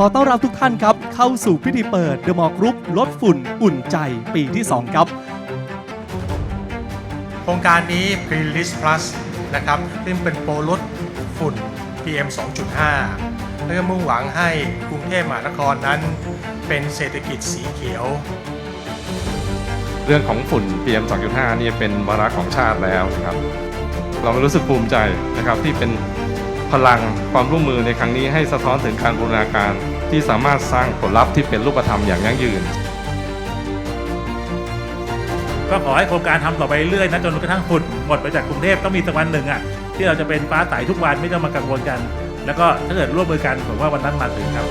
ขอต้อนรับทุกท่านครับ เข้าสู่พิธีเปิด The Mall Group ลดฝุ่นอุ่นใจปีที่ 2 ครับ โครงการนี้ p r e l i s Plus นะครับซึ่งเป็นโปรลดฝุ่น PM 2.5 และก็มุ่งหวังให้กรุงเทพมหานครนั้น เป็นเศรษฐกิจสีเขียว เรื่องของฝุ่น PM 2.5 นี่เป็นวาระของชาติแล้วนะครับ เรารู้สึกภูมิใจนะครับที่เป็น พลังความร่วมมือในครั้งนี้ให้สะท้อนถึงการบูรณาการที่สามารถสร้างผลลัพธ์ที่เป็นรูปธรรมอย่างยั่งยืน ก็ขอให้โครงการทำต่อไปเรื่อยนะจนกระทั่งฝุ่นหมดไปจากกรุงเทพต้องมีสักวันหนึ่งอะที่เราจะเป็นฟ้าใสทุกวันไม่ต้องมากังวลกัน แล้วก็ถ้าเกิดร่วมมือกันผมว่าวันนั้นมาถึงครับ